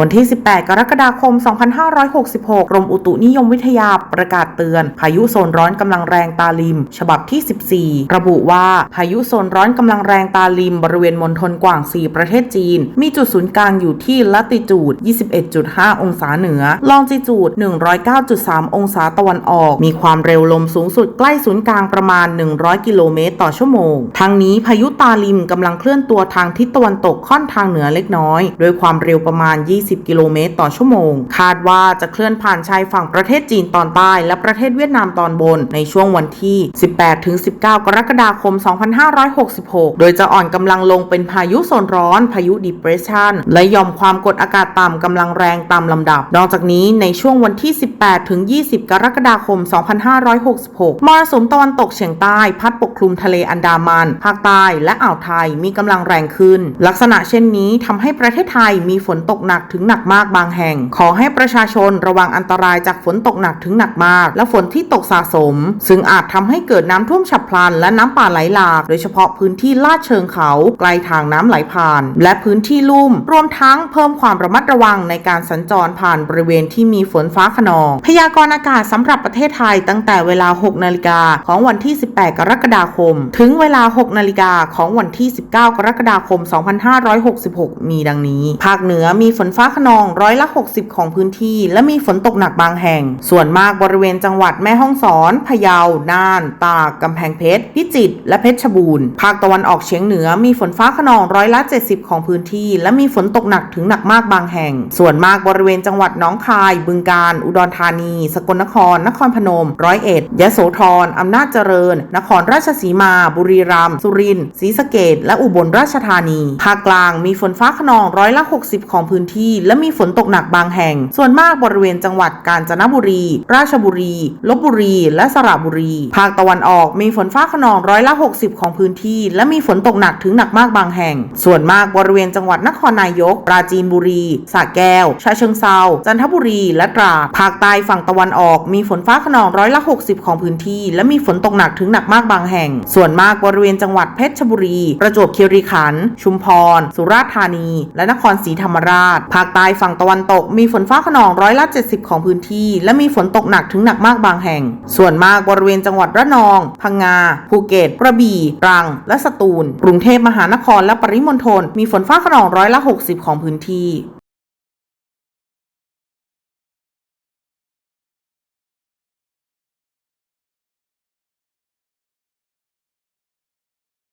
วันที่ 18 กรกฎาคม 2566 กรมอุตุนิยมวิทยาประกาศเตือน พายุโซนร้อนกำลังแรงตาลิม ฉบับที่ 14 ระบุว่าพายุโซนร้อนกำลังแรงตาลิม บริเวณมณฑลกว่างซีประเทศจีน มีจุดศูนย์กลางอยู่ที่ลัติจูด 21.5 องศาเหนือ ลองจิจูด 109.3 องศาตะวันออก มีความเร็วลมสูงสุดใกล้ศูนย์กลางประมาณ 100 กิโลเมตรต่อชั่วโมงทางนี้พายุตาลิมกำลังเคลื่อนตัวทางทิศตะวันตกค่อนทางเหนือเล็กน้อย โดยความเร็วประมาณ 20กิโลเมตรต่อชั่วโมง คาดว่าจะเคลื่อนผ่านชายฝั่งประเทศจีนตอนใต้ และประเทศเวียดนามตอนบน ในช่วงวันที่ 18-19 กรกฎาคม 2566 โดยจะอ่อนกำลังลงเป็นพายุโซนร้อน พายุ depression และยอมความกดอากาศต่ำกำลังแรงตามลำดับ นอกจากนี้ในช่วงวันที่ 18-20 กรกฎาคม 2566 มรสุมตะวันตกเฉียงใต้พัดปกคลุมทะเลอันดามัน ภาคใต้และอ่าวไทยมีกำลังแรงขึ้น ลักษณะเช่นนี้ทำให้ประเทศไทยมีฝนตกหนักถึงหนักมากบางแห่ง ขอให้ประชาชนระวังอันตรายจากฝนตกหนักถึงหนักมาก และฝนที่ตกสะสม ซึ่งอาจทำให้เกิดน้ำท่วมฉับพลัน และน้ำป่าไหลหลาก โดยเฉพาะพื้นที่ลาดเชิงเขาไกลทางน้ำไหลผ่าน และพื้นที่ลุ่ม รวมทั้งเพิ่มความระมัดระวังในการสัญจรผ่านบริเวณที่มีฝนฟ้าขนอง พยากรณ์อากาศสำหรับประเทศไทยตั้งแต่เวลา 6 นาฬิกาของวันที่ 18 กรกฎาคม ถึงเวลา 6 นาฬิกาของวันที่ 19 กรกฎาคม 2566 มีดังนี้ ภาคเหนือมีฝนฟ้าาขนองร้อยละ 60 ของพื้นที่ และมีฝนตกหนักบางแห่ง ส่วนมากบริเวณจังหวัดแม่ฮ่องสอน พะเยา น่าน ตาก กำแพงเพชร พิจิตร และเพชรบูรณ์ ภาคตะวันออกเฉียงเหนือมีฝนฟ้าขนองร้อยละ 70 ของพื้นที่ และมีฝนตกหนักถึงหนักมากบางแห่ง ส่วนมากบริเวณจังหวัดน้องคาย บึงกาฬอุดรธานี สกลนคร นครพนม ร้อยเอ็ด ยโสธร อำนาจเจริญ นครราชสีมา บุรีรัมย์ สุรินทร์ ศรีสะเกดและอุบลราชธานี ภาคกลางมีฝนฟ้าขนองร้อยละ 60 ของพื้นที่และมีฝนตกหนักบางแห่ง ส่วนมากบริเวณจังหวัดกาญจนบุรี ราชบุรี ลบบุรี และสระบุรี ภาคตะวันออกมีฝนฟ้าขนองร้อยละ 60 ของพื้นที่ และมีฝนตกหนักถึงหนักมากบางแห่ง ส่วนมากบริเวณจังหวัดนครนายก ปราจีนบุรี สระแก้ว ชาเชิงเซา จันทบุรี และตราด ภาคใต้ฝั่งตะวันออกมีฝนฟ้าขนองร้อยละ 60 ของพื้นที่ และมีฝนตกหนักถึงหนักมากบางแห่ง ส่วนมากบริเวณจังหวัดเพชรบุรี ประจวบคีรีขันธ์ ชุมพร สุราษฎร์ธานี และนครศรีธรรมราช ภาคใต้ฝั่งตะวันตกมีฝนฟ้าขนองร้อยละ 70 ของพื้นที่ และมีฝนตกหนักถึงหนักมากบางแห่ง ส่วนมากบริเวณจังหวัดระนอง พังงา ภูเก็ต กระบี่ตรัง และสตูล กรุงเทพมหานครและปริมณฑลมีฝนฟ้าขนองร้อยละ 60 ของพื้นที่